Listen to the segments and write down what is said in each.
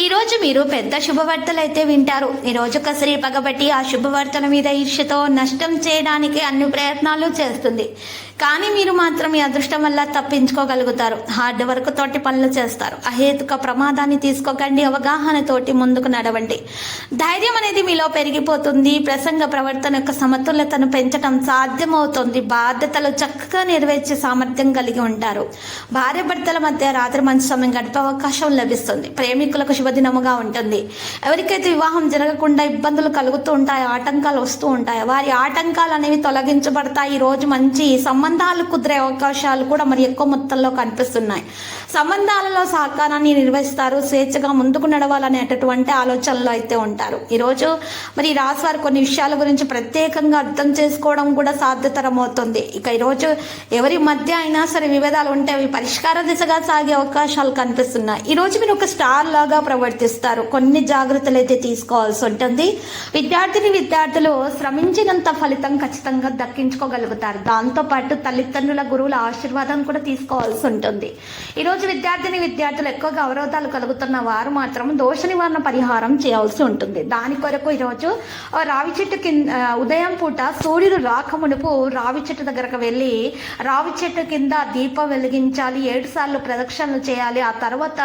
ఈ రోజు మీరు పెద్ద శుభవార్తలు అయితే వింటారు. ఈ రోజు కసరి పగబట్టి ఆ శుభవార్తల మీద ఈర్ష్యతో నష్టం చేయడానికి అన్ని ప్రయత్నాలు చేస్తుంది. కానీ మీరు మాత్రం మీ అదృష్టం వల్ల తప్పించుకోగలుగుతారు. హార్డ్ వర్క్ తోటి పనులు చేస్తారు. అహేతుక ప్రమాదాన్ని తీసుకోకండి. అవగాహనతోటి ముందుకు నడవండి. ధైర్యం అనేది మీలో పెరిగిపోతుంది. ప్రసంగ ప్రవర్తన యొక్క సమతుల్యతను పెంచడం సాధ్యమవుతుంది. బాధ్యతలు చక్కగా నెరవేర్చే సామర్థ్యం కలిగి ఉంటారు. భార్య భర్తల మధ్య రాత్రి మంచి సమయం గడిపే అవకాశం లభిస్తుంది. ప్రేమికులకు శుభదినముగా ఉంటుంది. ఎవరికైతే వివాహం జరగకుండా ఇబ్బందులు కలుగుతూ ఉంటాయో ఆటంకాలు వస్తూ ఉంటాయో వారి ఆటంకాలు అనేవి తొలగించబడతాయి. ఈ రోజు మంచి సంబంధాలు కుదిరే అవకాశాలు కూడా మరి ఎక్కువ మొత్తంలో కనిపిస్తున్నాయి. సంబంధాలలో సహకారాన్ని నిర్వహిస్తారు స్వేచ్ఛగా ముందుకు నడవాలనేటటువంటి ఆలోచనలో అయితే ఉంటారు. ఈరోజు మరి ఈ రాశి వారు కొన్ని విషయాల గురించి ప్రత్యేకంగా అర్థం చేసుకోవడం కూడా సాధ్యతరం అవుతుంది ఇక ఈరోజు ఎవరి మధ్య అయినా సరే విభేదాలు ఉంటే అవి పరిష్కార దిశగా సాగే అవకాశాలు కనిపిస్తున్నాయి. ఈరోజు మీరు ఒక స్టార్ లాగా ప్రవర్తిస్తారు. కొన్ని జాగ్రత్తలు అయితే తీసుకోవాల్సి ఉంటుంది. విద్యార్థిని విద్యార్థులు శ్రమించినంత ఫలితం ఖచ్చితంగా దక్కించుకోగలుగుతారు. దాంతో పాటు తల్లిదండ్రుల గురువుల ఆశీర్వాదం కూడా తీసుకోవాల్సి ఉంటుంది. ఈరోజు విద్యార్థిని విద్యార్థులు ఎక్కువగా అవరోధాలు కలుగుతున్న వారు మాత్రం దోష నివారణ పరిహారం చేయాల్సి ఉంటుంది. దాని కొరకు ఈరోజు రావి చెట్టు కింద ఉదయం పూట సూర్యుడు రాకమునుపు రావి చెట్టు దగ్గరకు వెళ్ళి రావి చెట్టు కింద దీపం వెలిగించాలి ఏడు సార్లు ప్రదక్షిణలు చేయాలి ఆ తర్వాత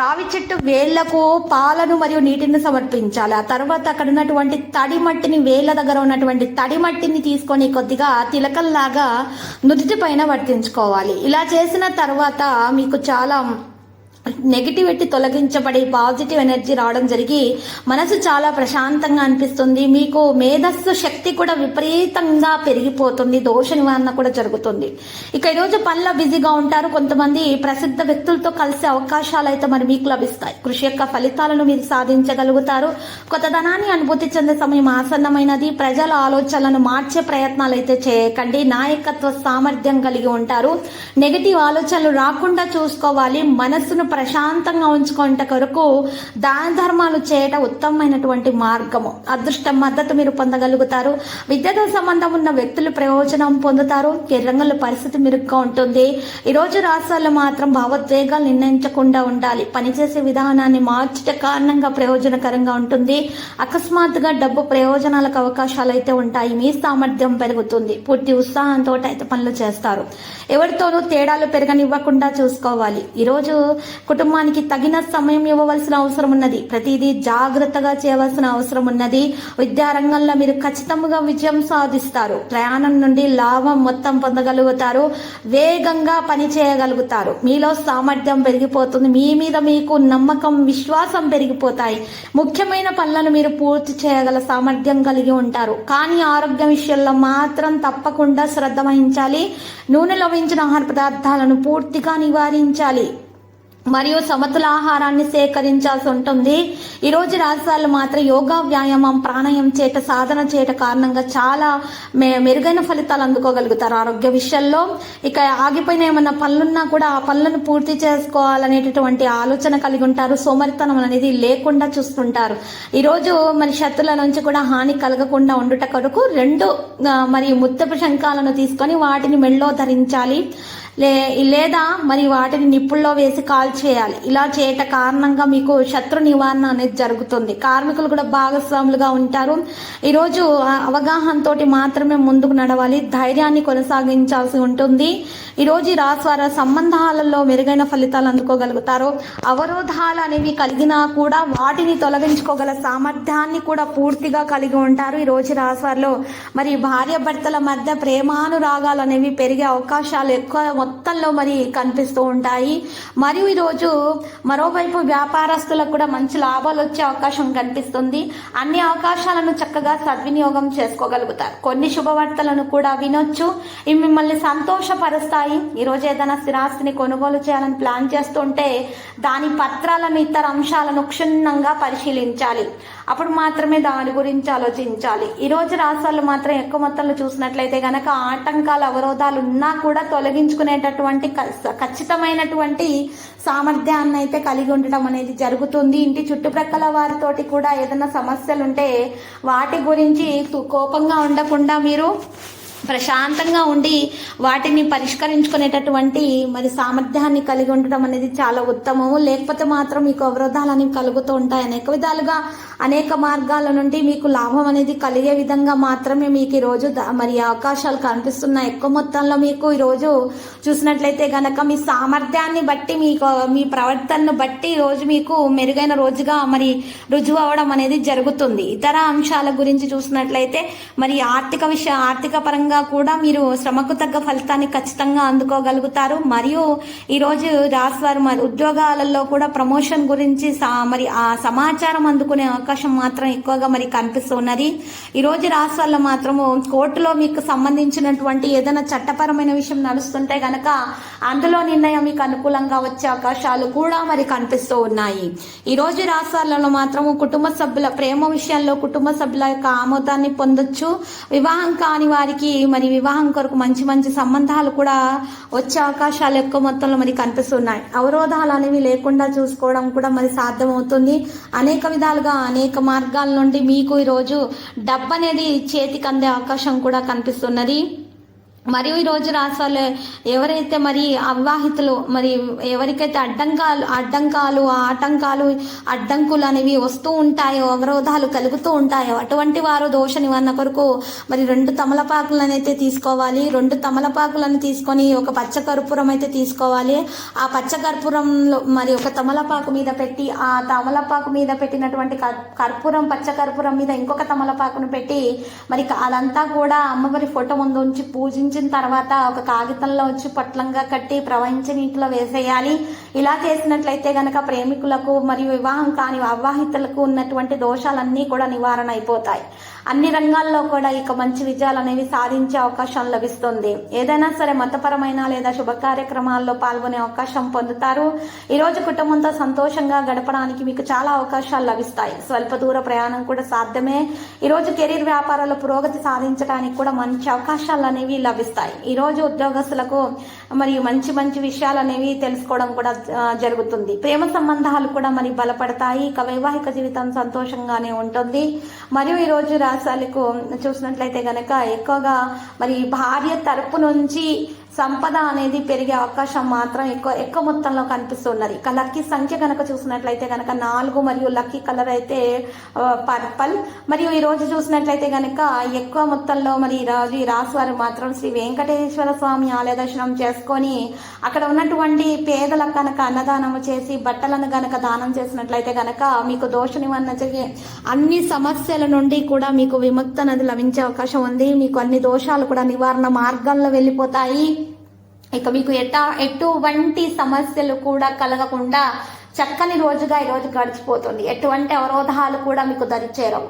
రావి చెట్టు వేళ్ళకు పాలను మరియు నీటిని సమర్పించాలి. ఆ తర్వాత అక్కడ ఉన్నటువంటి తడి మట్టిని వేళ్ళ దగ్గర ఉన్నటువంటి తడి మట్టిని తీసుకొని కొద్దిగా తిలకల్లాగా నుదుటి పైన వర్తించుకోవాలి. ఇలా చేసిన తర్వాత మీకు చాలా నెగిటివిటీ తొలగించబడి పాజిటివ్ ఎనర్జీ రావడం జరిగి మనసు చాలా ప్రశాంతంగా అనిపిస్తుంది. మీకు మేధస్సు శక్తి కూడా విపరీతంగా పెరిగిపోతుంది. దోష నివారణ కూడా జరుగుతుంది. ఇక ఈరోజు పనిలో బిజీగా ఉంటారు కొంతమంది ప్రసిద్ధ వ్యక్తులతో కలిసే అవకాశాలు అయితే మరి మీకు లభిస్తాయి. కృషి యొక్క ఫలితాలను మీరు సాధించగలుగుతారు. కొత్త ధనాన్ని అనుభూతి చెందే సమయం ఆసన్నమైనది. ప్రజల ఆలోచనలను మార్చే ప్రయత్నాలు అయితే చేయకండి. నాయకత్వ సామర్థ్యం కలిగి ఉంటారు. నెగిటివ్ ఆలోచనలు రాకుండా చూసుకోవాలి. మనస్సును ప్రశాంతంగా ఉంచుకుంట కొరకు దాన ధర్మాలు చేయట ఉత్తమమైనటువంటి మార్గము. అదృష్ట మద్దతు మీరు పొందగలుగుతారు. విద్యతో సంబంధం ఉన్న వ్యక్తులు ప్రయోజనం పొందుతారు. ఈ రంగంలో పరిస్థితి మెరుగ్గా ఉంటుంది. ఈరోజు రాష్ట్రాల్లో మాత్రం భావోద్వేగాలు నిర్ణయించకుండా ఉండాలి. పనిచేసే విధానాన్ని మార్చట కారణంగా ప్రయోజనకరంగా ఉంటుంది. అకస్మాత్తుగా డబ్బు ప్రయోజనాలకు అవకాశాలు అయితే ఉంటాయి. మీ సామర్థ్యం పెరుగుతుంది. పూర్తి ఉత్సాహంతో అయితే పనులు చేస్తారు. ఎవరితోనూ తేడాలు పెరగనివ్వకుండా చూసుకోవాలి. ఈరోజు కుటుంబానికి తగిన సమయం ఇవ్వవలసిన అవసరం ఉన్నది. ప్రతిదీ జాగ్రత్తగా చేయవలసిన అవసరం ఉన్నది. విద్యారంగంలో మీరు ఖచ్చితంగా విజయం సాధిస్తారు. ప్రయాణం నుండి లాభం మొత్తం పొందగలుగుతారు. వేగంగా పని చేయగలుగుతారు. మీలో సామర్థ్యం పెరిగిపోతుంది. మీ మీద మీకు నమ్మకం విశ్వాసం పెరిగిపోతాయి. ముఖ్యమైన పనులను మీరు పూర్తి చేయగల సామర్థ్యం కలిగి ఉంటారు. కానీ ఆరోగ్య విషయంలో మాత్రం తప్పకుండా శ్రద్ధ వహించాలి. నూనె లభించిన ఆహార పదార్థాలను పూర్తిగా నివారించాలి. మరియు సమతుల ఆహారాన్ని సేకరించాల్సి ఉంటుంది. ఈ రోజు రాజధానులు మాత్రం యోగా వ్యాయామం ప్రాణాయం చేయట సాధన చేయట కారణంగా చాలా మె మెరుగైన ఫలితాలు అందుకోగలుగుతారు ఆరోగ్య విషయంలో. ఇక ఆగిపోయిన ఏమన్నా పనులున్నా కూడా ఆ పనులను పూర్తి చేసుకోవాలనేటటువంటి ఆలోచన కలిగి ఉంటారు. సోమరితనం అనేది లేకుండా చూస్తుంటారు. ఈరోజు మరి శత్రుల నుంచి కూడా హాని కలగకుండా ఉండుట కొరకు రెండు మరి ముత్తపు శంఖాలను తీసుకొని వాటిని మెళ్ళో ధరించాలి. లే లేదా మరి వాటిని నిప్పుల్లో వేసి కాల్చేయాలి. ఇలా చేయట కారణంగా మీకు శత్రు నివారణ అనేది జరుగుతుంది. కార్మికులు కూడా భాగస్వాములుగా ఉంటారు. ఈరోజు అవగాహనతో మాత్రమే ముందుకు నడవాలి. ధైర్యాన్ని కొనసాగించాల్సి ఉంటుంది. ఈరోజు ఈ రాశివార సంబంధాలలో మెరుగైన ఫలితాలు అందుకోగలుగుతారు. అవరోధాలు అనేవి కలిగినా కూడా వాటిని తొలగించుకోగల సామర్థ్యాన్ని కూడా పూర్తిగా కలిగి ఉంటారు. ఈరోజు రాశి వారిలో మరి భార్య భర్తల మధ్య ప్రేమానురాగాలు అనేవి పెరిగే అవకాశాలు ఎక్కువ మొత్తంలో మరి కనిపిస్తూ ఉంటాయి. మరియు ఈరోజు మరోవైపు వ్యాపారస్తులకు కూడా మంచి లాభాలు వచ్చే అవకాశం కనిపిస్తుంది. అన్ని అవకాశాలను చక్కగా సద్వినియోగం చేసుకోగలుగుతారు. కొన్ని శుభవార్తలను కూడా వినొచ్చు. ఇవి మిమ్మల్ని సంతోషపరుస్తాయి. ఈరోజు ఏదైనా స్థిరాస్తిని కొనుగోలు చేయాలని ప్లాన్ చేస్తుంటే దాని పత్రాలను ఇతర అంశాలను క్షుణ్ణంగా పరిశీలించాలి. అప్పుడు మాత్రమే దాని గురించి ఆలోచించాలి. ఈరోజు రాష్ట్రాలు మాత్రం ఎక్కువ మొత్తంలో చూసినట్లయితే గనక ఆటంకాలు అవరోధాలు ఉన్నా కూడా తొలగించుకునే క- ఖచ్చితమైనటువంటి సామర్థ్యాన్ని అయితే కలిగి ఉండటం అనేది జరుగుతుంది. ఇంటి చుట్టుప్రక్కల వారితోటి కూడా ఏదైనా సమస్యలు ఉంటే వాటి గురించి కోపంగా ఉండకుండా మీరు ప్రశాంతంగా ఉండి వాటిని పరిష్కరించుకునేటటువంటి మరి సామర్థ్యాన్ని కలిగి ఉండటం అనేది చాలా ఉత్తమము. లేకపోతే మాత్రం మీకు అవరోధాలు అనేవి కలుగుతూ ఉంటాయి. అనేక విధాలుగా అనేక మార్గాల నుండి మీకు లాభం అనేది కలిగే విధంగా మాత్రమే మీకు ఈరోజు మరి అవకాశాలు కనిపిస్తున్నాయి. ఎక్కువ మొత్తంలో మీకు ఈరోజు చూసినట్లయితే గనక మీ సామర్థ్యాన్ని బట్టి మీకు మీ ప్రవర్తనను బట్టి రోజు మీకు మెరుగైన రోజుగా మరి రుజువు అవడం అనేది జరుగుతుంది. ఇతర అంశాల గురించి చూసినట్లయితే మరి ఆర్థిక విషయ ఆర్థిక పరంగా కూడా మీరు శ్రమకు తగ్గ ఫలితాన్ని ఖచ్చితంగా అందుకోగలుగుతారు. మరియు ఈరోజు రోజు మరి ఉద్యోగాలలో కూడా ప్రమోషన్ గురించి మరి ఆ సమాచారం అందుకునే అవకాశం మాత్రం ఎక్కువగా మరి కనిపిస్తున్నది. ఈ రోజు రాశివాళ్ళు మాత్రము కోర్టులో మీకు సంబంధించినటువంటి ఏదైనా చట్టపరమైన విషయం నడుస్తుంటే గనక అందులో నిర్ణయం మీకు అనుకూలంగా వచ్చే అవకాశాలు కూడా మరి కనిపిస్తూ ఉన్నాయి. ఈ రోజు రాష్ట్రాలలో మాత్రము కుటుంబ సభ్యుల ప్రేమ విషయంలో కుటుంబ సభ్యుల యొక్క ఆమోదాన్ని పొందొచ్చు. వివాహం కాని వారికి మరి వివాహం కొరకు మంచి మంచి సంబంధాలు కూడా వచ్చే అవకాశాలు ఎక్కువ మొత్తంలో మరి కనిపిస్తున్నాయి. అవరోధాలు అనేవి లేకుండా చూసుకోవడం కూడా మరి సాధ్యమవుతుంది. అనేక విధాలుగా అనేక మార్గాల నుండి మీకు ఈరోజు డబ్బు అనేది చేతికి అందే అవకాశం కూడా కనిపిస్తున్నది. మరియు ఈ రోజు రాష్ట్రాలు ఎవరైతే మరి అవివాహితులు మరి ఎవరికైతే అడ్డంకాలు అడ్డంకాలు ఆటంకాలు అడ్డంకులు అనేవి వస్తూ ఉంటాయో అవరోధాలు కలుగుతూ ఉంటాయో అటువంటి వారు దోష నివారణ కొరకు మరి రెండు తమలపాకులను అయితే తీసుకోవాలి. రెండు తమలపాకులను తీసుకొని ఒక పచ్చ కర్పూరం అయితే తీసుకోవాలి. ఆ పచ్చ కర్పూరంలో మరి ఒక తమలపాకు మీద పెట్టి ఆ తమలపాకు మీద పెట్టినటువంటి కర్- కర్పూరం పచ్చ కర్పూరం మీద ఇంకొక తమలపాకును పెట్టి మరి అదంతా కూడా అమ్మవారి ఫోటో ముందు ఉంచి పూజించి ఉంచిన తర్వాత ఒక కాగితంలో వచ్చి పొట్లంగా కట్టి ప్రవహించి నీటిలో వేసేయాలి. ఇలా చేసినట్లయితే గనక ప్రేమికులకు మరియు వివాహం కాని అవాహితులకు ఉన్నటువంటి దోషాలన్నీ కూడా నివారణ అయిపోతాయి. అన్ని రంగాల్లో కూడా ఇక మంచి విజయాలు అనేవి సాధించే అవకాశం లభిస్తుంది. ఏదైనా సరే మతపరమైన లేదా శుభ కార్యక్రమాల్లో పాల్గొనే అవకాశం పొందుతారు. ఈ రోజు కుటుంబంతో సంతోషంగా గడపడానికి మీకు చాలా అవకాశాలు లభిస్తాయి. స్వల్ప దూర ప్రయాణం కూడా సాధ్యమే. ఈ రోజు కెరీర్ వ్యాపారాల్లో పురోగతి సాధించడానికి కూడా మంచి అవకాశాలు అనేవి లభిస్తాయి. ఈ రోజు ఉద్యోగస్తులకు మరియు మంచి మంచి విషయాలు అనేవి తెలుసుకోవడం కూడా జరుగుతుంది. ప్రేమ సంబంధాలు కూడా మరి బలపడతాయి. ఇక వైవాహిక జీవితం సంతోషంగానే ఉంటుంది. మరియు ఈ రోజు రాశాలకు చూసినట్లయితే గనక ఎక్కువగా మరి భార్య తరపు నుంచి సంపద అనేది పెరిగే అవకాశం మాత్రం ఎక్కువ ఎక్కువ మొత్తంలో కనిపిస్తున్నది. ఇక లక్కీ సంఖ్య కనుక చూసినట్లయితే కనుక నాలుగు మరియు లక్కీ కలర్ అయితే పర్పల్ మరియు ఈ రోజు చూసినట్లయితే కనుక ఎక్కువ మొత్తంలో మరి ఈ ఈ రాశి వారు మాత్రం శ్రీ వెంకటేశ్వర స్వామి ఆలయ దర్శనం చేసుకొని అక్కడ ఉన్నటువంటి పేదలకు కనుక అన్నదానము చేసి బట్టలను గనక దానం చేసినట్లయితే గనక మీకు దోష నివారణ జరిగే అన్ని సమస్యల నుండి కూడా మీకు విముక్త నది లభించే అవకాశం ఉంది. మీకు అన్ని దోషాలు కూడా నివారణ మార్గాల్లో వెళ్ళిపోతాయి. ఇక మీకు ఎట ఎటువంటి సమస్యలు కూడా కలగకుండా చక్కని రోజుగా ఈ రోజు గడిచిపోతుంది. ఎటువంటి అవరోధాలు కూడా మీకు దరిచేరవు.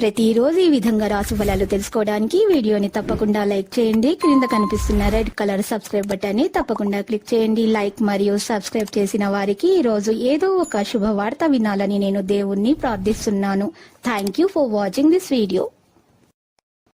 ప్రతిరోజు ఈ విధంగా రాసు ఫలాలు తెలుసుకోవడానికి వీడియోని తప్పకుండా లైక్ చేయండి. క్రింద కనిపిస్తున్న రెడ్ కలర్ సబ్స్క్రైబ్ బటన్ని తప్పకుండా క్లిక్ చేయండి. లైక్ మరియు సబ్స్క్రైబ్ చేసిన వారికి ఈ రోజు ఏదో ఒక శుభవార్త వినాలని నేను దేవుణ్ణి ప్రార్థిస్తున్నాను. Thank you for watching this video